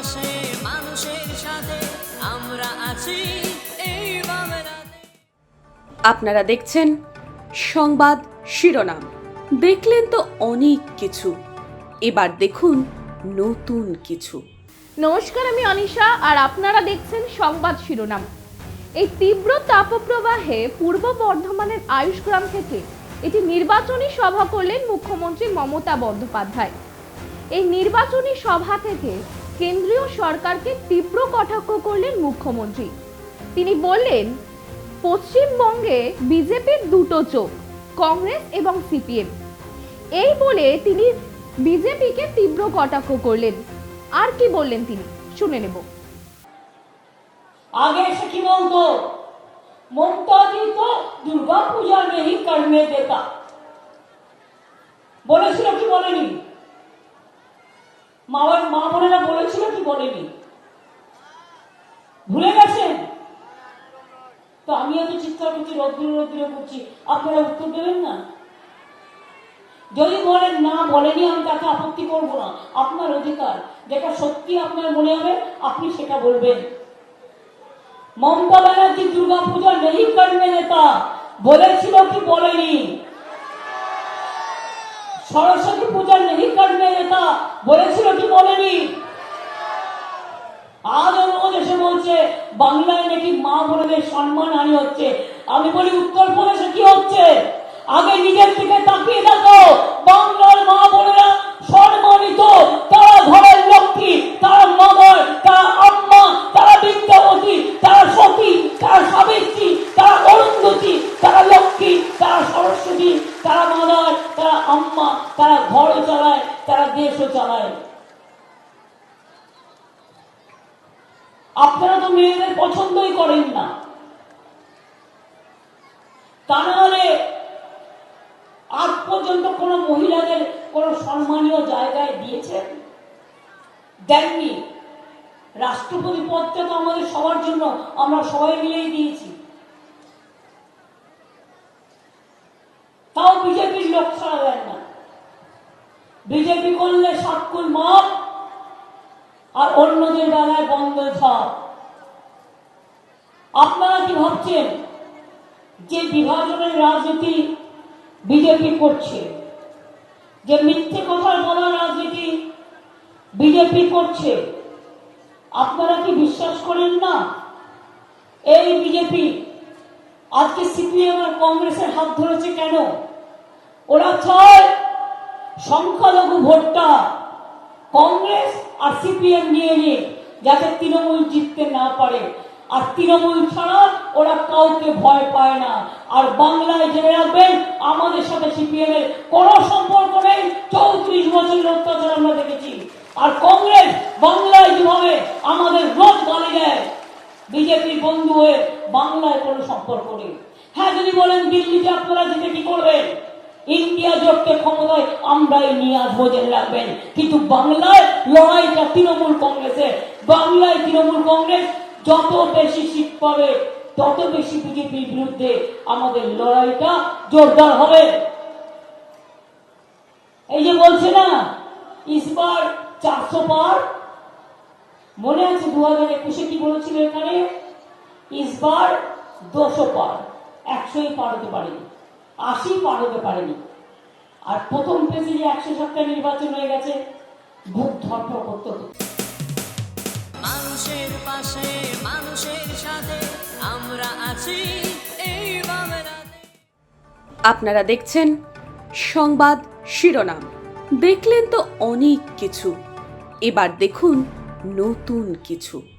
পাশে মানুষের সাথে আমরা আছি। এই আপনারা দেখছেন সংবাদ শিরোনাম। দেখলেন তো অনেক কিছু। এবার দেখুন নতুন কিছু। নমস্কার আমি অনিশা আর আপনারা দেখছেন সংবাদ শিরোনাম। এই তীব্র তাপপ্রবাহে পূর্ব বর্ধমানের আয়ুষগ্রাম থেকে এটি নির্বাচনী সভা করলেন মুখ্যমন্ত্রী মমতা বন্দ্যোপাধ্যায়। এই নির্বাচনী সভা থেকে কেন্দ্রীয় সরকারকে তীব্র কটাক্ষ করলেন মুখ্যমন্ত্রী তিনি বললেন পশ্চিমবঙ্গে বিজেপির দুটো চোখ কংগ্রেস এবং সিপিএম এই বলে তিনি বিজেপিকে তীব্র কটাক্ষ করলেন আর কি বললেন তিনি শুনে নেব आगे से की बोल दो ममता जी तो दुर्गा पूजा नहीं करने देता বলেছিল কি বলেনি মা মা বোনেরা বলেছিল কি বলেনি। ভুলে গেছেন? তো আমি এত চিৎকার করছি রদ্র রদ্র করছি, আপনারা উত্তর দেবেন না? যদি বলেন না বলেনি, আমি তাকে আপত্তি করব না। আপনার অধিকার, যেটা সত্যি আপনার মনে হবে, আপনি সেটা বলবেন। মমতা ব্যানার্জি দুর্গা পূজা নেই করবে নেতা। বলেছিল কি বলেনি? সরস্বতী পূজা নেই করবে নেতা। বলেছিল কি বলেনি? আজও রোজ এসে বলছে, বাংলায় নাকি মা বোনদের সম্মান হানি হচ্ছে। আমি বলি উত্তরপ্রদেশে কি হচ্ছে? আগে নিজের দিকে তাকিয়ে দেখো, বাংলার মা বোনেরা সম্মানিত, তারা ঘরের লক্ষ্মী, তারা মাদার তারা আম্মা, তারা বিদ্যাবতী, তারা সতী, তারা সাবিত্রী, তারা অরুন্ধতী, তারা লক্ষ্মী, তারা সরস্বতী, তারা মাদার তারা আম্মা, তারা ঘরও চালায়, তারা দেশও চালায়। আপনারা তো মেয়েদের পছন্দই করেন না। তা না হলে আজ পর্যন্ত কোন মহিলাদের কোন সম্মানীয় জায়গায় দিয়েছেন? দেননি। রাষ্ট্রপতি পদটা তো আমাদের সবার জন্য আমরা সবাই মিলেই দিয়েছি। তাও বিজেপির লোক ছাড়া দেন না। বিজেপি করলে সাতকুল মাপ আর অন্যদের বেলায় বন্ধ ঝাপ আপনারা কি ভাবছেন যে বিভাজনের রাজনীতি বিজেপি করছে? যে মিথ্যে কথার বলার রাজনীতি বিজেপি করছে? আপনারা কি বিশ্বাস করেন না? এই বিজেপি আজকে সিপিএম আর কংগ্রেসের হাত ধরেছে কেন? ওরা চায় সংখ্যালঘু ভোটটা কংগ্রেস আর সিপিএম নিয়ে নিয়ে যাতে তৃণমূল জিততে না পারে। আর তৃণমূল ছাড়া ওরা কাউকে ভয় পায় না। আর বাংলায় জেনে রাখবেন, আমাদের সাথে সিপিএম এর কোনো সম্পর্ক নেই। চৌত্রিশ বছরের অত্যাচার আমরা দেখেছি। আর কংগ্রেস বাংলায় যেভাবে আমাদের রোজ গালি দেয়, বিজেপির বন্ধু হয়ে বাংলায় কোনো সম্পর্ক নেই। হ্যাঁ যদি বলেন দিল্লিতে আপনারা যেতে কি করবেন? ইন্ডিয়া জোটকে ক্ষমতায় আমরাই নিয়ে কিন্তু বাংলায় লড়াইটা তৃণমূল কংগ্রেসের বাংলায় তৃণমূল কংগ্রেস যত বেশি পাবে, তত বেশি বিজেপির বিরুদ্ধে আমাদের লড়াইটা জোরদার হবে। এই যে বলছে না ইসবার চারশো পার। মনে আছে দু হাজার একুশে কি বলেছিল এখানে? ইসবার দুশো পার। একশোই পার হতে পারেনি। আশি পার হতে পারেনি। আর প্রথম পেজে যে একশো সাতটা নির্বাচন হয়ে গেছে বুক ধরপড় করতে হতো মানুষের পাশে মানুষের সাথে আমরা আছি এই আপনারা দেখছেন সংবাদ শিরোনাম। দেখলেন তো অনেক কিছু। এবার দেখুন নতুন কিছু।